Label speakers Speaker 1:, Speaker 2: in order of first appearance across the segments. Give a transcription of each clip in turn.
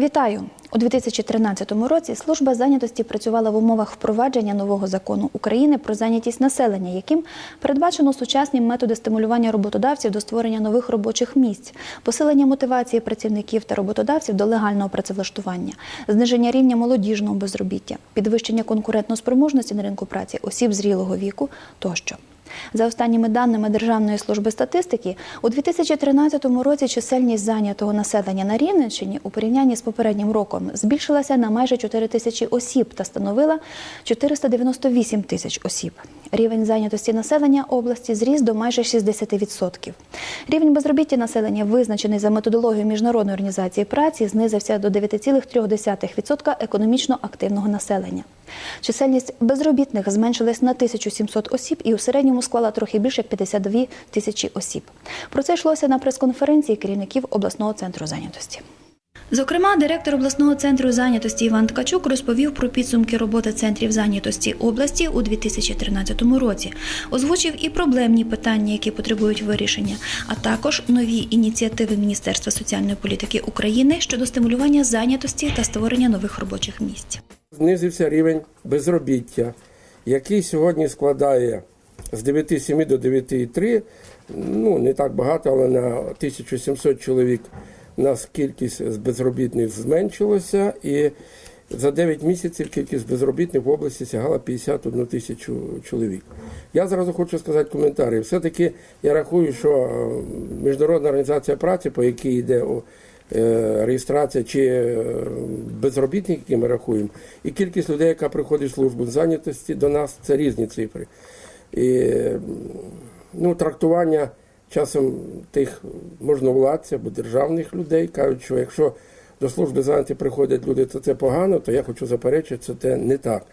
Speaker 1: Вітаю у 2013 році. Служба зайнятості працювала в умовах впровадження нового закону України про зайнятість населення, яким передбачено сучасні методи стимулювання роботодавців до створення нових робочих місць, посилення мотивації працівників та роботодавців до легального працевлаштування, зниження рівня молодіжного безробіття, підвищення конкурентноспроможності на ринку праці осіб зрілого віку тощо. За останніми даними Державної служби статистики, у 2013 році чисельність зайнятого населення на Рівненщині у порівнянні з попереднім роком збільшилася на майже 4 тисячі осіб та становила 498 тисяч осіб. Рівень зайнятості населення області зріс до майже 60%. Рівень безробіття населення, визначений за методологією Міжнародної організації праці, знизився до 9,3% економічно активного населення. Чисельність безробітних зменшилась на 1700 осіб і у середньому склала трохи більше як 52 тисячі осіб. Про це йшлося на прес-конференції керівників обласного центру зайнятості. Зокрема, директор обласного центру зайнятості Іван Ткачук розповів про підсумки роботи центрів зайнятості області у 2013 році. Озвучив і проблемні питання, які потребують вирішення, а також нові ініціативи Міністерства соціальної політики України щодо стимулювання зайнятості та створення нових робочих місць.
Speaker 2: Знизився рівень безробіття, який сьогодні складає з 9,7 до 9,3, ну не так багато, але на 1700 чоловік у нас кількість безробітних зменшилася, і за 9 місяців кількість безробітних в області сягала 51 тисячу чоловік. Я зразу хочу сказати коментарі. Все-таки я рахую, що е, Міжнародна організація праці, по якій йде реєстрація чи е, безробітних, які ми рахуємо, і кількість людей, яка приходить в службу зайнятості до нас, це різні цифри. І ну, трактування часом тих можновладців або державних людей кажуть, що якщо до служби зайняті приходять люди, то це погано, то я хочу заперечити, що це не так.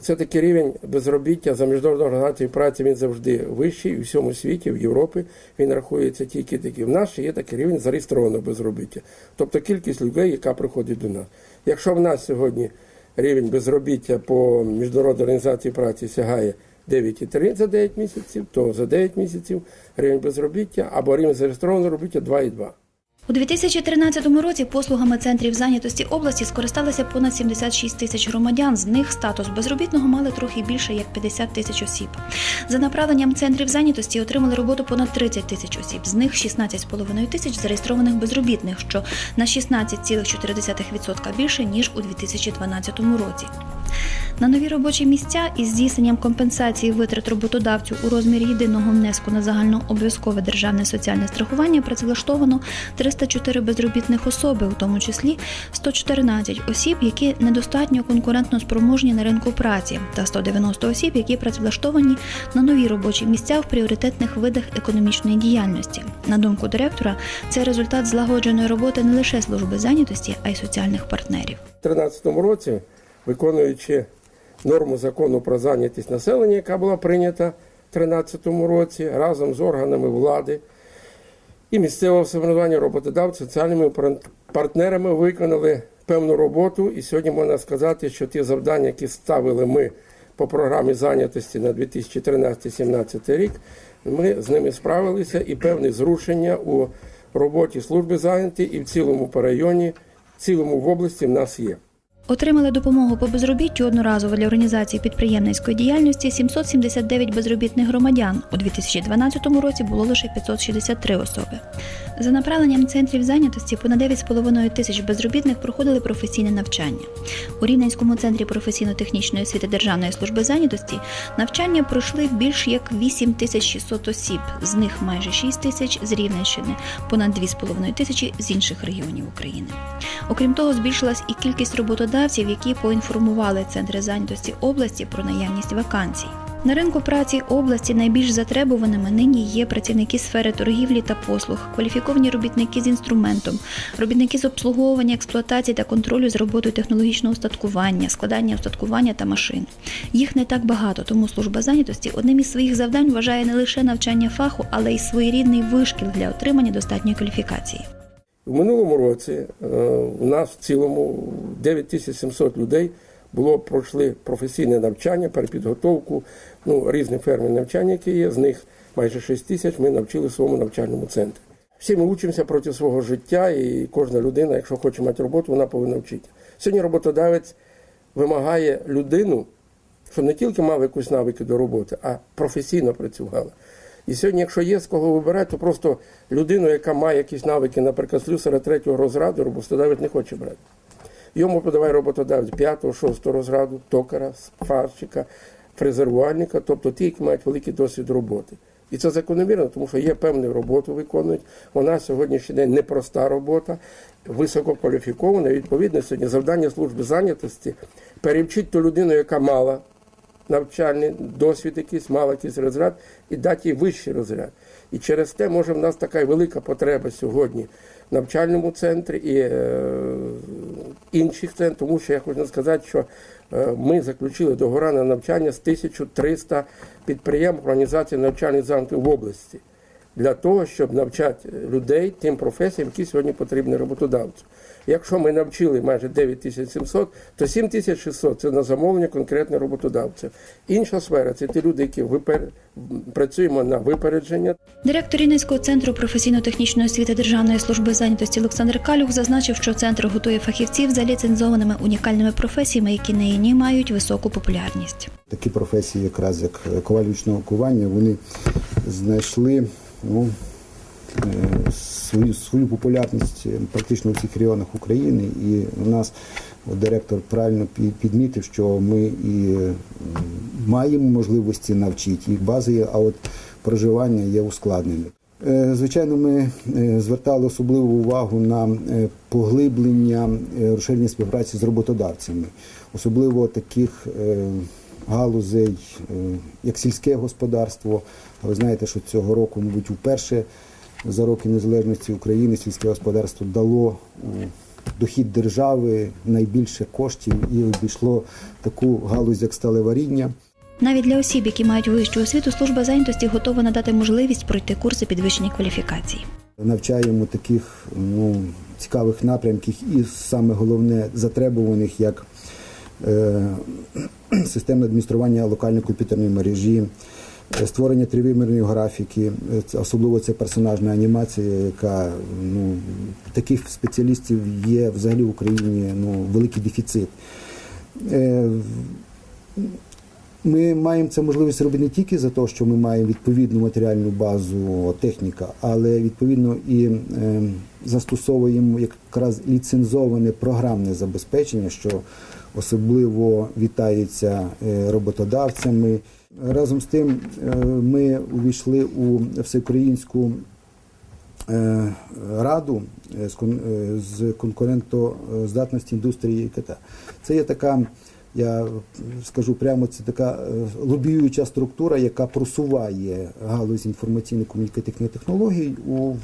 Speaker 2: Це такий рівень безробіття за міжнародною організацією праці він завжди вищий у всьому світі, в Європі. Він рахується тільки такий. В нас ще є такий рівень зареєстрованого безробіття. Тобто кількість людей, яка приходить до нас. Якщо в нас сьогодні рівень безробіття по міжнародній організації праці сягає 9,3 за 9 місяців, то за 9 місяців рівень безробіття або рівень зареєстрованого робіття 2,2.
Speaker 1: У 2013 році послугами центрів зайнятості області скористалися понад 76 тисяч громадян. З них статус безробітного мали трохи більше як 50 тисяч осіб. За направленням центрів зайнятості отримали роботу понад 30 тисяч осіб. З них 16,5 тисяч зареєстрованих безробітних, що на 16,4% більше ніж у 2012 році. На нові робочі місця із здійсненням компенсації витрат роботодавцю у розмірі єдиного внеску на загальнообов'язкове державне соціальне страхування працевлаштовано 304 безробітних особи, у тому числі 114 осіб, які недостатньо конкурентно спроможні на ринку праці, та 190 осіб, які працевлаштовані на нові робочі місця в пріоритетних видах економічної діяльності. На думку директора, це результат злагодженої роботи не лише служби зайнятості, а й соціальних партнерів.
Speaker 2: У 2013 році, виконуючи норму закону про зайнятість населення, яка була прийнята в 2013 році, разом з органами влади і місцевого самоврядування роботодавців, соціальними партнерами виконали певну роботу. І сьогодні можна сказати, що ті завдання, які ставили ми по програмі зайнятості на 2013-2017 рік, ми з ними справилися і певні зрушення у роботі служби зайняті і в цілому по районі, в цілому в області в нас є.
Speaker 1: Отримали допомогу по безробіттю одноразово для організації підприємницької діяльності 779 безробітних громадян. У 2012 році було лише 563 особи. За направленням центрів зайнятості понад 9,5 тисяч безробітних проходили професійне навчання. У Рівненському центрі професійно-технічної освіти Державної служби зайнятості навчання пройшли більш як 8600 осіб, з них майже 6 тисяч з Рівненщини, понад 2,5 тисячі з інших регіонів України. Окрім того, збільшилась і кількість роботодавців, які поінформували центри зайнятості області про наявність вакансій. На ринку праці області найбільш затребуваними нині є працівники сфери торгівлі та послуг, кваліфіковані робітники з інструментом, робітники з обслуговування, експлуатації та контролю з роботою технологічного устаткування, складання устаткування та машин. Їх не так багато, тому служба зайнятості одним із своїх завдань вважає не лише навчання фаху, але й своєрідний вишкіл для отримання достатньої кваліфікації.
Speaker 2: У минулому році е, у нас в цілому 9700 людей було пройшли професійне навчання, перепідготовку, ну, різні форми навчання, які є. З них майже 6 тисяч ми навчили в своєму навчальному центрі. Всі ми учимося проти свого життя, і кожна людина, якщо хоче мати роботу, вона повинна вчити. Сьогодні роботодавець вимагає людину, щоб не тільки мав якусь навики до роботи, а професійно працювала. І сьогодні, якщо є з кого вибирати, то просто людину, яка має якісь навики, наприклад, слюсара третього розраду, роботодавець не хоче брати. Йому подавай роботодавець п'ятого, шостого розраду, токара, фарщика, фрезерувальника, тобто ті, які мають великий досвід роботи. І це закономірно, тому що є певну роботу виконують. Вона сьогоднішній день непроста робота, висококваліфікована. Відповідно, сьогодні завдання служби зайнятості перевчити ту людину, яка мала навчальний досвід якийсь, мала якийсь розряд, і дати їй вищий розряд. І через те може в нас така велика потреба сьогодні в навчальному центрі і е, інших центрів, тому що я хочу сказати, що е, ми заключили договори на навчання з 1300 підприємств організації навчальних замків в області для того, щоб навчати людей тим професіям, які сьогодні потрібні роботодавцю. Якщо ми навчили майже 9700, то 7600 – це на замовлення конкретно роботодавця. Інша сфера це ті люди, які випер... працюємо на випередження.
Speaker 1: Директор Рівненського центру професійно-технічної освіти Державної служби зайнятості Олександр Калюх зазначив, що центр готує фахівців за ліцензованими унікальними професіями, які нині мають високу популярність.
Speaker 3: Такі професії, якраз як ковалючного кування, вони знайшли ну, е, свою, свою популярність практично у всіх регіонах України. І у нас от директор правильно підмітив, що ми і маємо можливості навчити, і бази а от проживання є ускладненим. Е, Звичайно, ми е, звертали особливу увагу на е, поглиблення е, розширення співпраці з роботодавцями, особливо таких е, галузей, е, як сільське господарство. Ви знаєте, що цього року, мабуть, вперше за роки незалежності України сільське господарство дало дохід держави найбільше коштів і обійшло таку галузь, як сталеваріння.
Speaker 1: Навіть для осіб, які мають вищу освіту, служба зайнятості готова надати можливість пройти курси підвищення кваліфікацій.
Speaker 3: навчаємо таких ну, цікавих напрямків і саме головне затребуваних, як е, системне адміністрування локальної комп'ютерної мережі, е, створення тривимірної графіки, е, особливо це персонажна анімація, яка ну, таких спеціалістів є взагалі в Україні ну, великий дефіцит. Е, ми маємо це можливість робити не тільки за те, що ми маємо відповідну матеріальну базу техніка, але відповідно і е, застосовуємо якраз ліцензоване програмне забезпечення, що особливо вітається е, роботодавцями. Разом з тим е, ми увійшли у всеукраїнську е, раду з кон- з конкурентоздатності індустрії ІКТ. Це є така, я скажу прямо, це така лобіюча лобіююча структура, яка просуває галузь інформаційно-комунікативних технологій у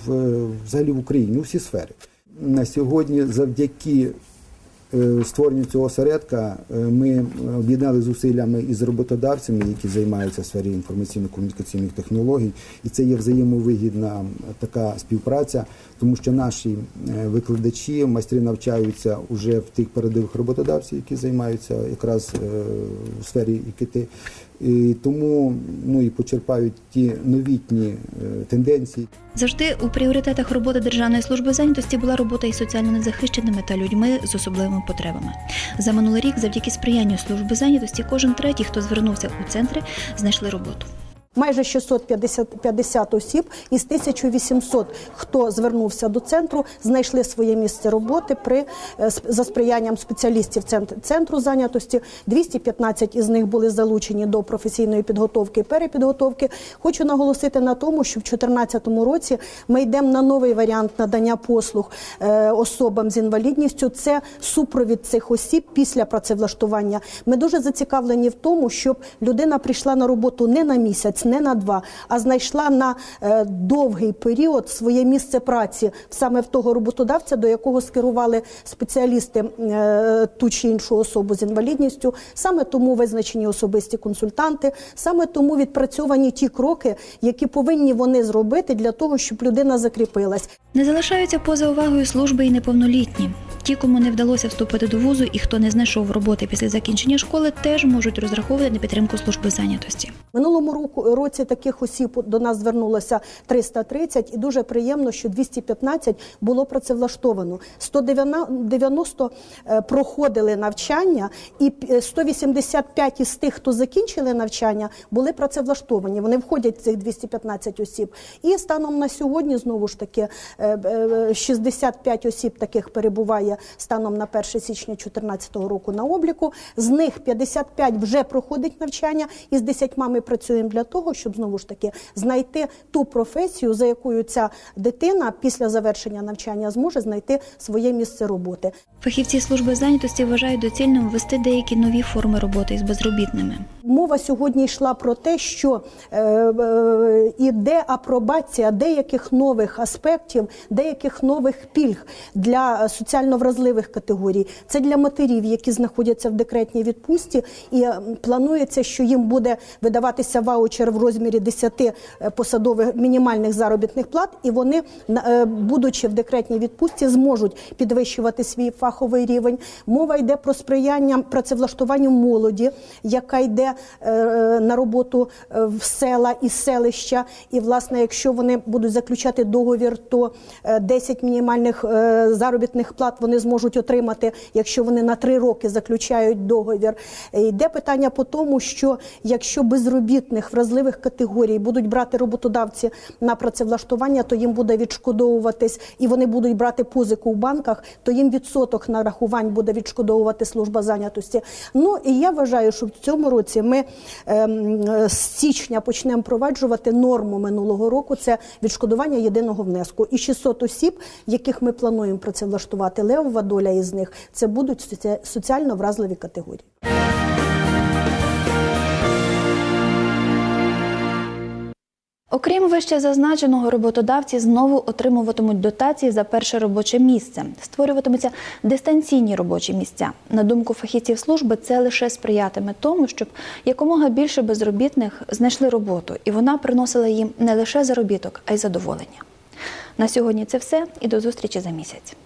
Speaker 3: взагалі в Україні у всі сфери. На сьогодні, завдяки е, створенню цього осередка е, ми об'єднали зусиллями із роботодавцями, які займаються в сфері інформаційно-комунікаційних технологій, і це є взаємовигідна така співпраця, тому що наші е, викладачі, майстри навчаються уже в тих передових роботодавців, які займаються якраз у сфері ІКТ. І тому ну і почерпають ті новітні е, тенденції.
Speaker 1: Завжди у пріоритетах роботи Державної служби зайнятості була робота із соціально незахищеними та людьми з особливими потребами. За минулий рік, завдяки сприянню служби зайнятості, кожен третій, хто звернувся у центри, знайшли роботу.
Speaker 4: Майже 650 50 осіб із 1800, хто звернувся до центру, знайшли своє місце роботи при е, за сприянням спеціалістів цент- центру зайнятості. 215 із них були залучені до професійної підготовки і перепідготовки. Хочу наголосити на тому, що в 2014 році ми йдемо на новий варіант надання послуг е, особам з інвалідністю. Це супровід цих осіб після працевлаштування. Ми дуже зацікавлені в тому, щоб людина прийшла на роботу не на місяць, не на два, а знайшла на е, довгий період своє місце праці саме в того роботодавця, до якого скерували спеціалісти е, ту чи іншу особу з інвалідністю. Саме тому визначені особисті консультанти, саме тому відпрацьовані ті кроки, які повинні вони зробити для того, щоб людина закріпилась.
Speaker 1: Не залишаються поза увагою служби і неповнолітні. Ті, кому не вдалося вступити до вузу і хто не знайшов роботи після закінчення школи, теж можуть розраховувати на підтримку служби зайнятості.
Speaker 4: Минулому року році таких осіб до нас звернулося 330, і дуже приємно, що 215 було працевлаштовано. 190 е, проходили навчання, і е, 185 із тих, хто закінчили навчання, були працевлаштовані. Вони входять в цих 215 осіб. І станом на сьогодні знову ж таки е, е, 65 осіб таких перебуває станом на 1 січня 2014 року на обліку. З них 55 вже проходить навчання, і з 10 ми працюємо для того, щоб знову ж таки знайти ту професію, за якою ця дитина після завершення навчання зможе знайти своє місце роботи.
Speaker 1: Фахівці служби зайнятості вважають доцільним ввести деякі нові форми роботи із безробітними.
Speaker 4: Мова сьогодні йшла про те, що е, е, іде апробація деяких нових аспектів, деяких нових пільг для соціально вразливих категорій. Це для матерів, які знаходяться в декретній відпустці, і планується, що їм буде видаватися ваучер в розмірі 10 е, посадових мінімальних заробітних плат, і вони, е, будучи в декретній відпустці, зможуть підвищувати свій фаховий рівень. Мова йде про сприяння працевлаштуванню молоді, яка йде е, на роботу в села і селища. І, власне, якщо вони будуть заключати договір, то е, 10 мінімальних заробітних плат вони зможуть отримати, якщо вони на 3 роки заключають договір. Йде питання по тому, що якщо безробітних вразливих категорій будуть брати роботодавці на працевлаштування, то їм буде відшкодовуватись, і вони будуть брати позику в банках, то їм відсоток нарахувань буде відшкодовувати служба зайнятості. Ну і я вважаю, що в цьому році ми ем, е, з січня почнемо впроваджувати норму минулого року. Це відшкодування єдиного внеску. І 600 осіб, яких ми плануємо працевлаштувати, левова доля із них це будуть соці- соціально вразливі категорії.
Speaker 1: Окрім вище зазначеного, роботодавці знову отримуватимуть дотації за перше робоче місце. Створюватимуться дистанційні робочі місця. На думку фахівців служби, це лише сприятиме тому, щоб якомога більше безробітних знайшли роботу, і вона приносила їм не лише заробіток, а й задоволення. На сьогодні це все і до зустрічі за місяць.